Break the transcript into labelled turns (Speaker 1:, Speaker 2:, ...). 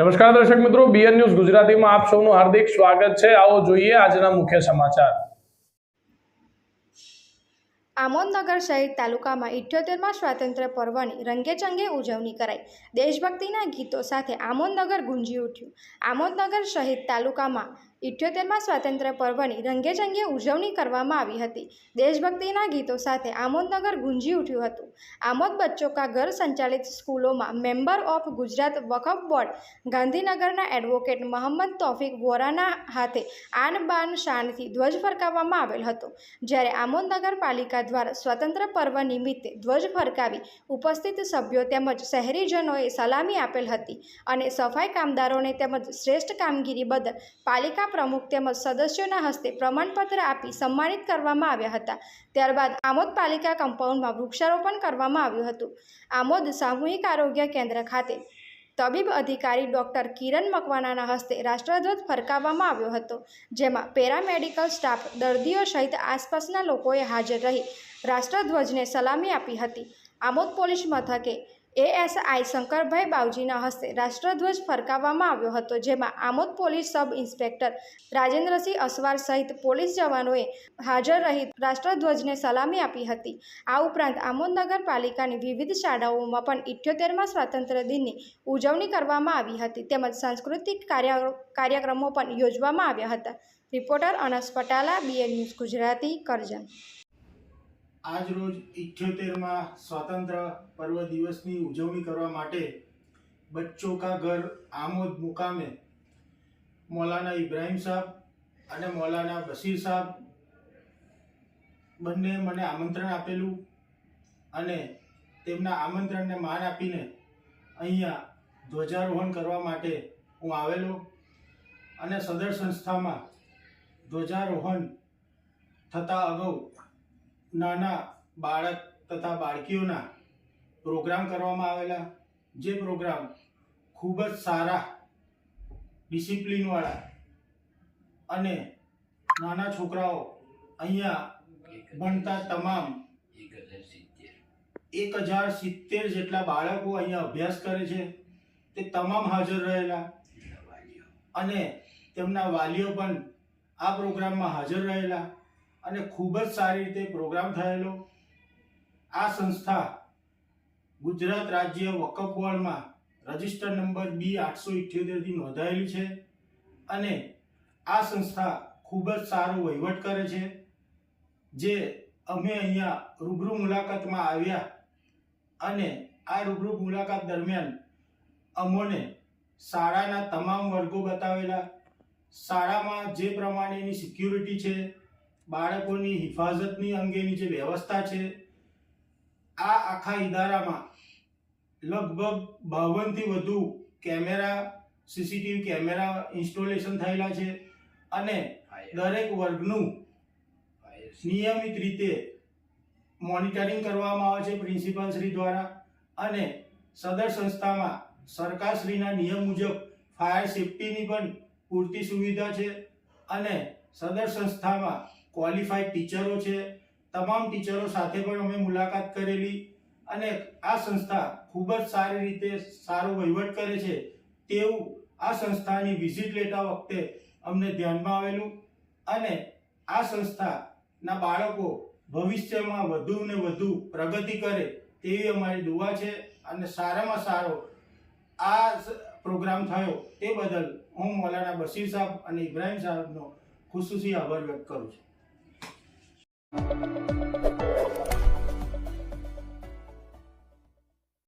Speaker 1: નમસ્કાર દર્શક મિત્રો બીએન ન્યૂઝ ગુજરાતીમાં આપ સૌનું હાર્દિક સ્વાગત છે. આવો જોઈએ આજના મુખ્ય સમાચાર.
Speaker 2: આમોદનગર શહેર તાલુકામાં ઇઠ્યોતેરમાં સ્વાતંત્ર્ય પર્વની રંગેચંગે ઉજવણી કરાઈ. દેશભક્તિના ગીતો સાથે આમોદનગર ગુંજી ઉઠ્યું. આમોદનગર શહીદ તાલુકામાં ઇઠ્યોતેરમાં સ્વાતંત્ર્ય પર્વની રંગેચંગે ઉજવણી કરવામાં આવી હતી. દેશભક્તિના ગીતો સાથે આમોદનગર ગુંજી ઉઠ્યું હતું. આમોદ બચ્ચો કા ઘર સંચાલિત સ્કૂલોમાં member of Gujarat Waqf board, ગાંધીનગરના એડવોકેટ મોહમ્મદ તોફિક વોરાના હાથે આન બાન શાનથી ધ્વજ ફરકાવવામાં આવેલ હતો. જ્યારે આમોદ નગરપાલિકા દ્વારા સ્વતંત્ર પર્વ નિમિત્તે ધ્વજ ફરકાવી ઉપસ્થિત સભ્યો તેમજ શહેરીજનોએ સલામી આપેલ હતી અને સફાઈ કામદારોને તેમજ શ્રેષ્ઠ કામગીરી બદલ પાલિકા પ્રમુખ તેમજ સદસ્યોના હસ્તે પ્રમાણપત્ર આપી સન્માનિત કરવામાં આવ્યા હતા. ત્યારબાદ આમોદ પાલિકા કમ્પાઉન્ડમાં વૃક્ષારોપણ કરવામાં આવ્યું હતું. આમોદ સામૂહિક આરોગ્ય કેન્દ્ર ખાતે તબીબ અધિકારી ડૉક્ટર કિરણ મકવાનાના હસ્તે રાષ્ટ્રધ્વજ ફરકાવવામાં આવ્યો હતો, જેમાં પેરામેડિકલ સ્ટાફ દર્દીઓ સહિત આસપાસના લોકોએ હાજર રહી રાષ્ટ્રધ્વજને સલામી આપી હતી. આમોદ પોલીસ મથકે એએસઆઈ શંકરભાઈ બાવજીના હસ્તે રાષ્ટ્રધ્વજ ફરકાવવામાં આવ્યો હતો, જેમાં Amod police sub inspector Rajendrasinh Aswar સહિત પોલીસ જવાનોએ હાજર રહી રાષ્ટ્રધ્વજને સલામી આપી હતી. આ ઉપરાંત આમોદ નગરપાલિકાની વિવિધ શાળાઓમાં પણ ઇઠ્યોતેરમાં સ્વાતંત્ર્ય દિનની ઉજવણી કરવામાં આવી હતી. તેમજ સાંસ્કૃતિક કાર્ય, કાર્યક્રમો પણ યોજવામાં આવ્યા હતા. Reporter Anas Patala, BN news Gujarati, Karjan.
Speaker 3: આજ રોજ ઇઠ્યોતેરમાં સ્વાતંત્ર પર્વ દિવસની ઉજવણી કરવા માટે બચ્ચો કા ઘર આમોદ મુકામે મૌલાના ઇબ્રાહિમ સાહેબ અને મૌલાના બશીર સાહેબ બંને મને આમંત્રણ આપેલું અને તેમના આમંત્રણને માન આપીને અહીંયા ધ્વજારોહણ કરવા માટે હું આવેલો અને સદર સંસ્થામાં ધ્વજારોહણ થતાં અગાઉ નાના બાળક તથા બાળકીઓના પ્રોગ્રામ કરવામાં આવેલા. જે પ્રોગ્રામ ખૂબ જ સારા ડિસિપ્લિનવાળા અને નાના છોકરાઓ અહીંયા ભણતા તમામ એક હજાર સિત્તેર જેટલા બાળકો અહીંયા અભ્યાસ કરે છે. તે તમામ હાજર રહેલા અને તેમના વાલીઓ પણ આ પ્રોગ્રામમાં હાજર રહેલા. અને ખૂબ જ સારી રીતે પ્રોગ્રામ થયેલો. આ સંસ્થા ગુજરાત રાજ્ય વકફ બોર્ડમાં રજિસ્ટર નંબર બી આઠસો ઇઠ્યોતેરથી નોંધાયેલી છે અને આ સંસ્થા ખૂબ જ સારો વહીવટ કરે છે. જે અમે અહીંયા રૂબરૂ મુલાકાતમાં આવ્યા અને આ રૂબરૂ મુલાકાત દરમિયાન અમોને શાળાના તમામ વર્ગો બતાવેલા. શાળામાં જે પ્રમાણેની સિક્યુરિટી છે બાળકોની હિફાજતની અંગેની જે વ્યવસ્થા છે આ આખા ઇદારામાં લગભગ બાવનથી વધુ કેમેરા સીસીટીવી કેમેરા ઇન્સ્ટોલેશન થયેલા છે અને દરેક વર્ગનું નિયમિત રીતે મોનિટરિંગ કરવામાં આવે છે પ્રિન્સિપાલ શ્રી દ્વારા અને સદર સંસ્થામાં સરકારશ્રીના નિયમ મુજબ ફાયર સેફટીની પણ પૂરતી સુવિધા છે અને સદર સંસ્થામાં ક્વોલિફાઈડ ટીચરો છે. તમામ ટીચરો સાથે પણ અમે મુલાકાત કરેલી અને આ સંસ્થા ખૂબ જ સારી રીતે સારો વહીવટ કરે છે તેવું આ સંસ્થાની વિઝિટ લેતા વખતે અમને ધ્યાનમાં આવેલું અને આ સંસ્થાના બાળકો ભવિષ્યમાં વધુ ને વધુ પ્રગતિ કરે તેવી અમારી દુવા છે અને સારામાં સારો આ પ્રોગ્રામ થયો તે બદલ હું મૌલાના બશીર સાહેબ અને ઇબ્રાહિમ સાહેબનો ખુશખુશી આભાર વ્યક્ત કરું છું. Thank you.